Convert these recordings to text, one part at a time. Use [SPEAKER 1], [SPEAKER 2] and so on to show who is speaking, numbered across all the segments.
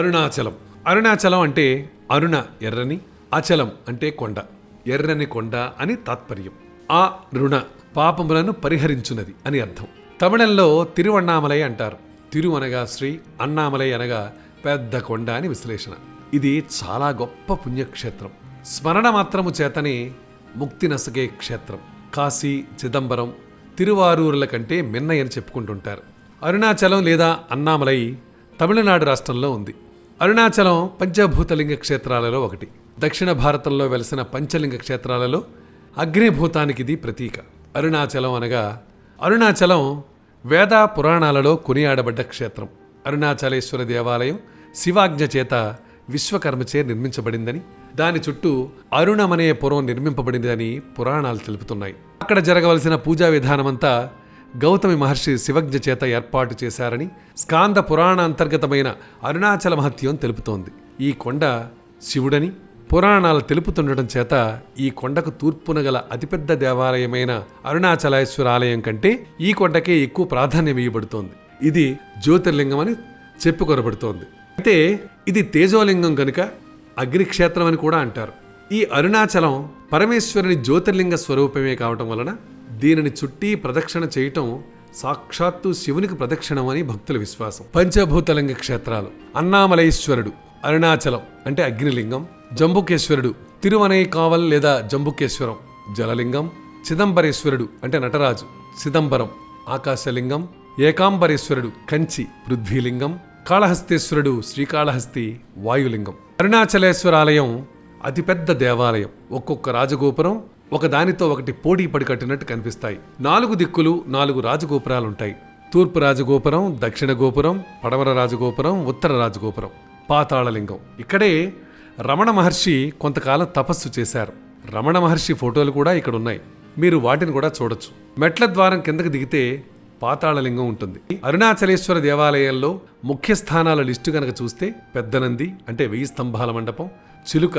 [SPEAKER 1] అరుణాచలం. అరుణాచలం అంటే అరుణ ఎర్రని అచలం అంటే కొండ. ఎర్రని కొండ అని తాత్పర్యం. ఆ రుణ పాపములను పరిహరించున్నది అని అర్థం. తమిళంలో తిరువണ്ണామలై అంటారు. తిరు అనగా శ్రీ అన్నామలై అనగా పెద్ద కొండ అని విశ్లేషణ. ఇది చాలా గొప్ప పుణ్యక్షేత్రం. స్మరణ మాత్రము చేతనే ముక్తి నసగే క్షేత్రం. కాశీ చిదంబరం తిరువారూరుల కంటే మిన్నయని చెప్పుకుంటుంటారు. అరుణాచలం లేదా అన్నామలై తమిళనాడు రాష్ట్రంలో ఉంది. అరుణాచలం పంచభూతలింగ క్షేత్రాలలో ఒకటి. దక్షిణ భారతంలో వెలసిన పంచలింగ క్షేత్రాలలో అగ్నిభూతానికి ఇది ప్రతీక. అరుణాచలం అనగా అరుణాచలం వేద పురాణాలలో కొనియాడబడ్డ క్షేత్రం. అరుణాచలేశ్వర దేవాలయం శివాజ్ఞ చేత విశ్వకర్మచే నిర్మించబడిందని దాని చుట్టూ అరుణమనే పురం నిర్మింపబడిందని పురాణాలు తెలుపుతున్నాయి. అక్కడ జరగవలసిన పూజా విధానమంతా గౌతమి మహర్షి శివజ్ఞ చేత ఏర్పాటు చేశారని స్కాంద పురాణ అంతర్గతమైన అరుణాచల మహత్యం తెలుపుతోంది. ఈ కొండ శివుడని పురాణాలు తెలుపుతుండటం చేత ఈ కొండకు తూర్పున గల అతిపెద్ద దేవాలయమైన అరుణాచలేశ్వర ఆలయం కంటే ఈ కొండకే ఎక్కువ ప్రాధాన్యం ఇవ్వబడుతోంది. ఇది జ్యోతిర్లింగం అని చెప్పుకొనబడుతోంది. అయితే ఇది తేజోలింగం కనుక అగ్నిక్షేత్రం అని కూడా అంటారు. ఈ అరుణాచలం పరమేశ్వరుని జ్యోతిర్లింగ స్వరూపమే కావటం వలన దీనిని చుట్టి ప్రదక్షిణ చేయటం సాక్షాత్తు శివునికి ప్రదక్షిణమని భక్తుల విశ్వాసం. పంచభూతలింగ క్షేత్రాలు. అన్నామలైశ్వరుడు అరుణాచలం అంటే అగ్నిలింగం జంబుకేశ్వరుడు తిరువనై కావల్ లేదా జంబుకేశ్వరం జలలింగం చిదంబరేశ్వరుడు అంటే నటరాజు చిదంబరం ఆకాశలింగం ఏకాంబరేశ్వరుడు కంచి పృథ్వీలింగం కాళహస్తేశ్వరుడు శ్రీకాళహస్తి వాయులింగం. అరుణాచలేశ్వర ఆలయం అతిపెద్ద దేవాలయం. ఒక్కొక్క రాజగోపురం ఒకదానితో ఒకటి పోటీ పడి కట్టినట్టు కనిపిస్తాయి. నాలుగు దిక్కులు నాలుగు రాజగోపురాలుంటాయి. తూర్పు రాజగోపురం దక్షిణ గోపురం పడమర రాజగోపురం ఉత్తర రాజగోపురం. పాతాళలింగం. ఇక్కడే రమణ మహర్షి కొంతకాలం తపస్సు చేశారు. రమణ మహర్షి ఫోటోలు కూడా ఇక్కడ ఉన్నాయి మీరు వాటిని కూడా చూడొచ్చు. మెట్ల ద్వారం కిందకి దిగితే పాతాళలింగం ఉంటుంది. అరుణాచలేశ్వర దేవాలయంలో ముఖ్య స్థానాల లిస్టు కనుక చూస్తే పెద్దనంది అంటే వెయ్యి స్తంభాల మండపం చిలుక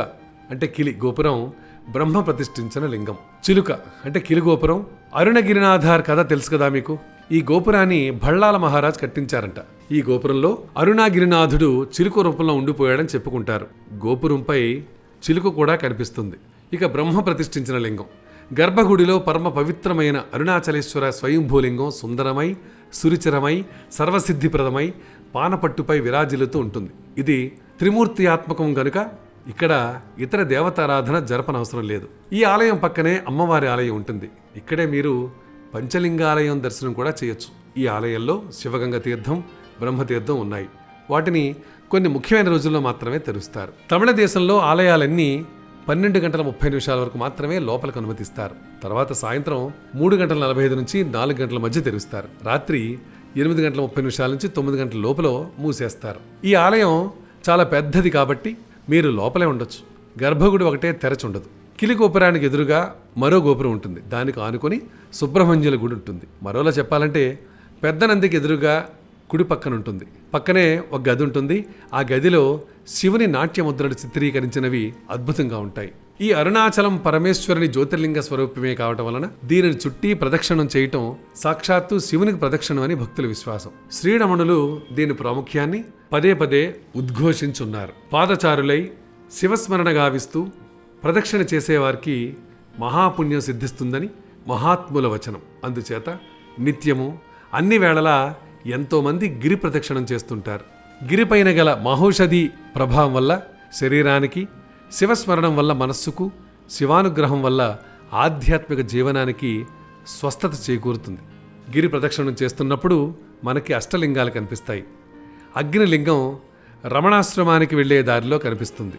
[SPEAKER 1] అంటే కిలి గోపురం బ్రహ్మ ప్రతిష్ఠించిన లింగం. చిలుక అంటే కిలుగోపురం అరుణగిరినాథార్ కథ తెలుసు కదా మీకు? ఈ గోపురాన్ని భళ్ళాల మహారాజ్ కట్టించారంట. ఈ గోపురంలో అరుణాగిరినాథుడు చిలుక రూపంలో ఉండిపోయాడని చెప్పుకుంటారు. గోపురంపై చిలుక కూడా కనిపిస్తుంది. ఇక బ్రహ్మ ప్రతిష్ఠించిన లింగం. గర్భగుడిలో పరమ పవిత్రమైన అరుణాచలేశ్వర స్వయంభూలింగం సుందరమై సురిచరమై సర్వసిద్ధిప్రదమై పానపట్టుపై విరాజిల్లుతూ ఉంటుంది. ఇది త్రిమూర్తియాత్మకం గనుక ఇక్కడ ఇతర దేవతారాధన జరపనవసరం లేదు. ఈ ఆలయం పక్కనే అమ్మవారి ఆలయం ఉంటుంది. ఇక్కడే మీరు పంచలింగాలయం దర్శనం కూడా చేయొచ్చు. ఈ ఆలయంలో శివగంగ తీర్థం బ్రహ్మతీర్థం ఉన్నాయి. వాటిని కొన్ని ముఖ్యమైన రోజుల్లో మాత్రమే తెరుస్తారు. తమిళ దేశంలో ఆలయాలన్నీ పన్నెండు గంటల ముప్పై నిమిషాల వరకు మాత్రమే లోపలికి అనుమతిస్తారు. తర్వాత సాయంత్రం మూడు గంటల నలభై ఐదు నుంచి నాలుగు గంటల మధ్య తెరుస్తారు. రాత్రి ఎనిమిది గంటల ముప్పై నిమిషాల నుంచి తొమ్మిది గంటల లోపల మూసేస్తారు. ఈ ఆలయం చాలా పెద్దది కాబట్టి మీరు లోపలే ఉండొచ్చు. గర్భగుడి ఒకటే తెరచుండదు కిలి గోపురానికి ఎదురుగా మరో గోపురం ఉంటుంది. దానికి ఆనుకొని సుబ్రహ్మణ్యుల గుడి ఉంటుంది. మరోలా చెప్పాలంటే పెద్ద నందికి ఎదురుగా కుడి పక్కన ఉంటుంది. పక్కనే ఒక గది ఉంటుంది. ఆ గదిలో శివుని నాట్యముద్రలు చిత్రీకరించినవి అద్భుతంగా ఉంటాయి. ఈ అరుణాచలం పరమేశ్వరుని జ్యోతిర్లింగ స్వరూపమే కావటం వలన దీనిని చుట్టి ప్రదక్షిణం చేయటం సాక్షాత్తు శివునికి ప్రదక్షిణం అని భక్తుల విశ్వాసం. శ్రీరమణులు దీని ప్రాముఖ్యాన్ని పదే పదే ఉద్ఘోషించున్నారు. పాదచారులై శివస్మరణ గావిస్తూ ప్రదక్షిణ చేసేవారికి మహాపుణ్యం సిద్ధిస్తుందని మహాత్ముల వచనం. అందుచేత నిత్యము అన్ని వేళలా ఎంతోమంది గిరి ప్రదక్షిణం చేస్తుంటారు. గిరిపైన గల మహౌషధి ప్రభావం వల్ల శరీరానికి శివస్మరణం వల్ల మనస్సుకు శివానుగ్రహం వల్ల ఆధ్యాత్మిక జీవనానికి స్వస్థత చేకూరుతుంది. గిరి ప్రదక్షిణం చేస్తున్నప్పుడు మనకి అష్టలింగాలు కనిపిస్తాయి. అగ్నిలింగం రమణాశ్రమానికి వెళ్ళే దారిలో కనిపిస్తుంది.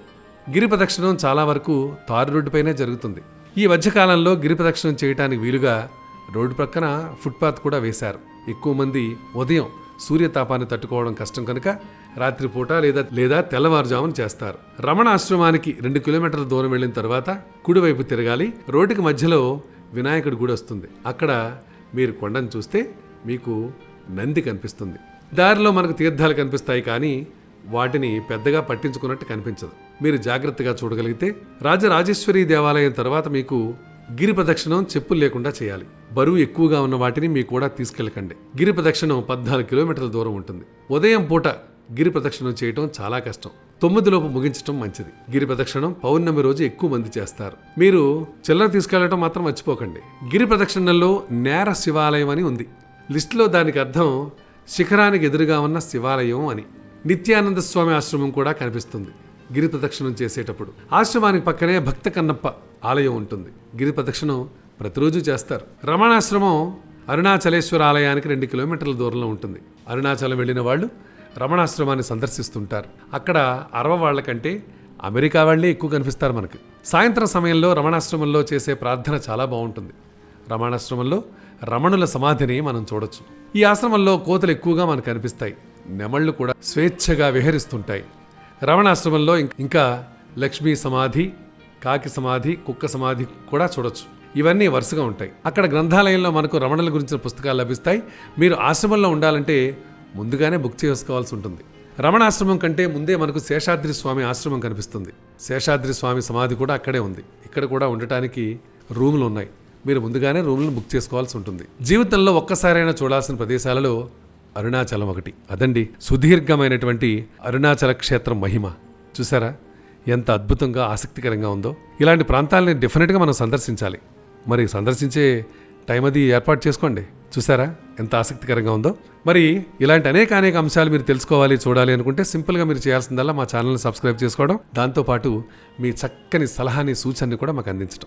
[SPEAKER 1] గిరి ప్రదక్షిణం చాలా వరకు తారు రోడ్డుపైనే జరుగుతుంది. ఈ మధ్యకాలంలో గిరి ప్రదక్షిణం చేయడానికి వీలుగా రోడ్డు ప్రక్కన ఫుట్పాత్ కూడా వేశారు. ఎక్కువ మంది ఉదయం సూర్యతాపాన్ని తట్టుకోవడం కష్టం కనుక రాత్రిపూట లేదా లేదా తెల్లవారుజామున చేస్తారు. రమణ ఆశ్రమానికి రెండు కిలోమీటర్ల దూరం వెళ్ళిన తర్వాత కుడివైపు తిరగాలి. రోడ్డుకి మధ్యలో వినాయకుడి గుడి వస్తుంది. అక్కడ మీరు కొండను చూస్తే మీకు నంది కనిపిస్తుంది. దారిలో మనకు తీర్థాలు కనిపిస్తాయి కానీ వాటిని పెద్దగా పట్టించుకున్నట్టు కనిపించదు. మీరు జాగ్రత్తగా చూడగలిగితే రాజరాజేశ్వరి దేవాలయం తర్వాత మీకు గిరి ప్రదక్షిణం చెప్పులు లేకుండా చేయాలి. బరువు ఎక్కువగా ఉన్న వాటిని మీ కూడా తీసుకెళ్ళకండి. గిరి ప్రదక్షిణం పద్నాలుగు కిలోమీటర్ల దూరం ఉంటుంది. ఉదయం పూట గిరి ప్రదక్షిణం చేయటం చాలా కష్టం. తొమ్మిదిలోపు ముగించడం మంచిది. గిరి ప్రదక్షిణం పౌర్ణమి రోజు ఎక్కువ మంది చేస్తారు. మీరు చిల్లర తీసుకెళ్ళడం మాత్రం మర్చిపోకండి. గిరి ప్రదక్షిణంలో నేర శివాలయం అని ఉంది. లిస్టులో దానికి అర్థం శిఖరానికి ఎదురుగా ఉన్న శివాలయం అని. నిత్యానంద స్వామి ఆశ్రమం కూడా కనిపిస్తుంది. గిరి ప్రదక్షిణం చేసేటప్పుడు ఆశ్రమానికి పక్కనే భక్త కన్నప్ప ఆలయం ఉంటుంది. గిరి ప్రదక్షిణం ప్రతిరోజు చేస్తారు. రమణాశ్రమం అరుణాచలేశ్వర ఆలయానికి రెండు కిలోమీటర్ల దూరంలో ఉంటుంది. అరుణాచలం వెళ్ళిన వాళ్ళు రమణాశ్రమాన్ని సందర్శిస్తుంటారు. అక్కడ అరవ వాళ్ళకంటే అమెరికా వాళ్ళే ఎక్కువ కనిపిస్తారు మనకి. సాయంత్రం సమయంలో రమణాశ్రమంలో చేసే ప్రార్థన చాలా బాగుంటుంది. రమణాశ్రమంలో రమణుల సమాధిని మనం చూడొచ్చు. ఈ ఆశ్రమంలో కోతలు ఎక్కువగా మనకు కనిపిస్తాయి నెమళ్ళు కూడా స్వేచ్ఛగా విహరిస్తుంటాయి. రమణాశ్రమంలో ఇంకా లక్ష్మీ సమాధి కాకి సమాధి కుక్క సమాధి కూడా చూడొచ్చు. ఇవన్నీ వరుసగా ఉంటాయి. అక్కడ గ్రంథాలయంలో మనకు రమణల గురించిన పుస్తకాలు లభిస్తాయి. మీరు ఆశ్రమంలో ఉండాలంటే ముందుగానే బుక్ చేసుకోవాల్సి ఉంటుంది. రమణాశ్రమం కంటే ముందే మనకు శేషాద్రి స్వామి ఆశ్రమం కనిపిస్తుంది. శేషాద్రి స్వామి సమాధి కూడా అక్కడే ఉంది. ఇక్కడ కూడా ఉండటానికి రూములు ఉన్నాయి. మీరు ముందుగానే రూములను బుక్ చేసుకోవాల్సి ఉంటుంది. జీవితంలో ఒక్కసారైనా చూడాల్సిన ప్రదేశాలలో అరుణాచలం ఒకటి. అదండి సుదీర్ఘమైనటువంటి అరుణాచల క్షేత్రం మహిమ. చూసారా? ఎంత అద్భుతంగా ఆసక్తికరంగా ఉందో. ఇలాంటి ప్రాంతాలని డెఫినెట్గా మనం సందర్శించాలి. మరి సందర్శించే టైం అది ఏర్పాటు చేసుకోండి. చూసారా? ఎంత ఆసక్తికరంగా ఉందో. మరి ఇలాంటి అనేక అనేక అంశాలు మీరు తెలుసుకోవాలి చూడాలి అనుకుంటే సింపుల్గా మీరు చేయాల్సిందల్లా మా ఛానల్ని సబ్స్క్రైబ్ చేసుకోవడం. దాంతోపాటు మీ చక్కని సలహాని సూచనని కూడా మాకు అందించడం